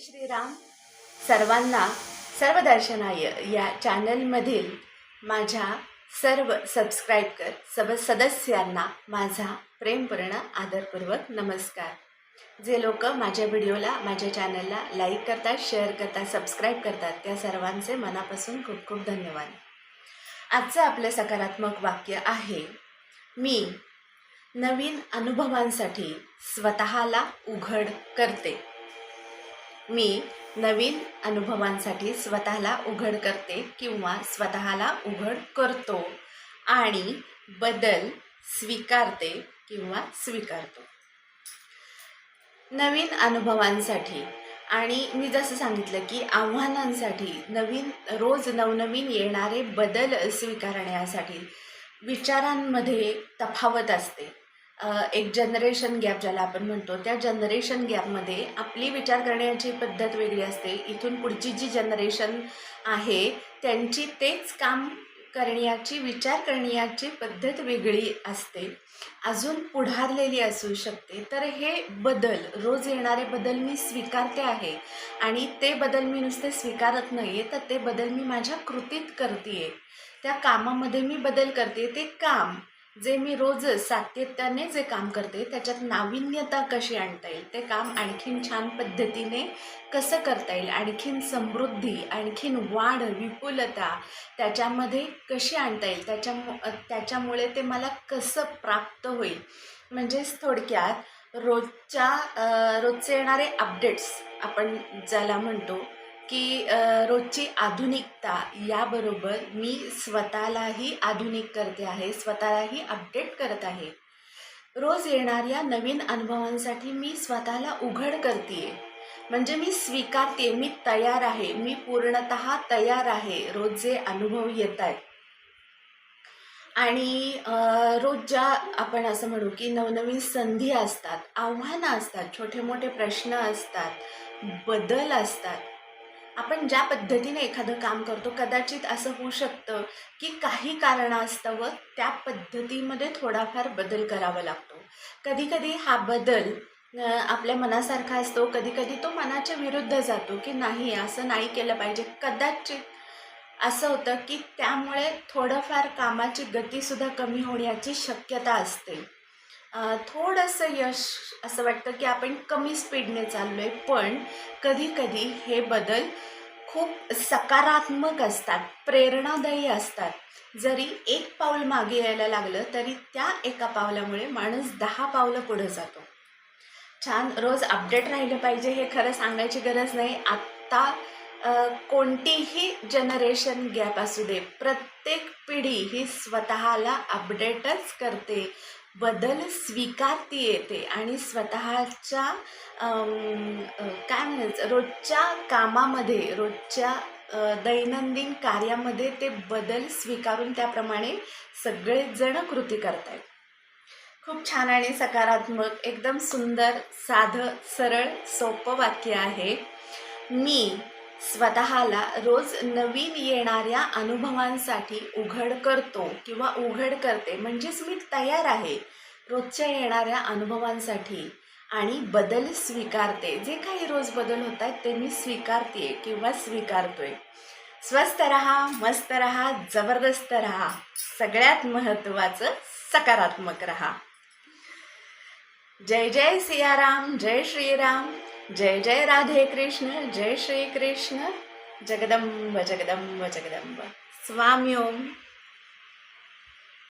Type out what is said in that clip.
श्रीराम सर्वांना सर्वदर्शनाय या चॅनलमधील माझ्या सर्व सबस्क्राईबकर सब सदस्यांना माझा प्रेमपूर्ण आदरपूर्वक नमस्कार. जे लोक माझ्या व्हिडिओला माझ्या चॅनलला लाईक करतात शेअर करतात सबस्क्राईब करतात त्या सर्वांचे मनापासून खूप खूप धन्यवाद. आजचं आपलं सकारात्मक वाक्य आहे मी नवीन अनुभवांसाठी स्वतःला उघड करते. मी नवीन अनुभवांसाठी स्वतःला उघड करते किंवा स्वतःला उघड करतो आणि बदल स्वीकारते किंवा स्वीकारतो. नवीन अनुभवांसाठी आणि मी जसं सांगितलं की आव्हानांसाठी नवीन रोज नवनवीन येणारे बदल स्वीकारण्यासाठी विचारांमध्ये तफावत असते. एक जनरेशन गॅप ज्याला आपण म्हणतो त्या जनरेशन गॅपमध्ये आपली विचार करण्याची पद्धत वेगळी असते. इथून पुढची जी जनरेशन आहे त्यांची तेच काम करण्याची विचार करण्याची पद्धत वेगळी असते. अजून पुढारलेली असू शकते. तर हे बदल रोज येणारे बदल मी स्वीकारते आहे. आणि ते बदल मी नुसते स्वीकारत नाही आहे तर ते बदल मी माझ्या कृतीत करते आहे त्या कामामध्ये मी बदल करते ते काम. जे मी रोज सातत्याने जे काम करते त्याच्यात नाविन्यता कशी आणता येईल? ते काम आणखीन छान पद्धतीने कसं करता येईल? आणखीन समृद्धी आणखीन वाढ विपुलता त्याच्यामध्ये कशी आणता येईल? त्याच्यामु त्याच्यामुळे ते मला कसं प्राप्त होईल? म्हणजेच थोडक्यात रोजच्या रोजचे येणारे अपडेट्स आपण ज्याला म्हणतो की रोजची आधुनिकता याबरोबर मी स्वतःलाही आधुनिक करते आहे स्वतःलाही अपडेट करत आहे. रोज येणाऱ्या नवीन अनुभवांसाठी मी स्वतःला उघड करते म्हणजे मी स्वीकारते मी तयार आहे मी पूर्णत तयार आहे रोज जे अनुभव येत आहेत. आणि रोज ज्या आपण असं म्हणू की नवनवीन संधी असतात आव्हानं असतात छोटे मोठे प्रश्न असतात बदल असतात आपण ज्या पद्धतीने एखादं काम करतो कदाचित असं होऊ शकतं की काही कारणास्तव त्या पद्धतीमध्ये थोडाफार बदल करावा लागतो. कधीकधी हा बदल आपल्या मनासारखा असतो कधीकधी तो मनाच्या विरुद्ध जातो की नाही असं नाही केलं पाहिजे. कदाचित असं होतं की त्यामुळे थोडंफार कामाची गतीसुद्धा कमी होण्याची शक्यता असते. थोडंसं यश असं वाटतं की आपण कमी स्पीडने चाललो आहे पण कधीकधी हे बदल खूप सकारात्मक असतात प्रेरणादायी असतात. जरी एक पाऊल मागे यायला लागलं तरी त्या एका पावलामुळे माणूस दहा पावलं पुढं जातो. छान रोज अपडेट राहिलं पाहिजे हे खरं सांगायची गरज नाही. आत्ता कोणतीही जनरेशन गॅप असू दे प्रत्येक पिढी ही स्वतःला अपडेटच करते. बदल स्वीकारती येते. आणि स्वतःच्या काय म्हणायचं रोजच्या कामामध्ये रोजच्या दैनंदिन कार्यामध्ये ते बदल स्वीकारून त्याप्रमाणे सगळेजण कृती करतायत. खूप छान आणि सकारात्मक एकदम सुंदर साधं सरळ सोपं वाक्य आहे. मी स्वतःला रोज नवीन येणाऱ्या अनुभवांसाठी उघड करतो किंवा उघड करते. म्हणजेच मी तयार आहे रोजच्या येणाऱ्या अनुभवांसाठी आणि बदल स्वीकारते. जे काही रोज बदल होत आहेत ते मी स्वीकारते किंवा स्वीकारतोय. स्वस्त रहा मस्त रहा जबरदस्त रहा. सगळ्यात महत्त्वाचं सकारात्मक रहा. जय जय सियाराम जय श्रीराम. जय जय राधे कृष्ण जय श्री कृष्ण. जगदंब जगदंब जगदंब. स्वामी ओम.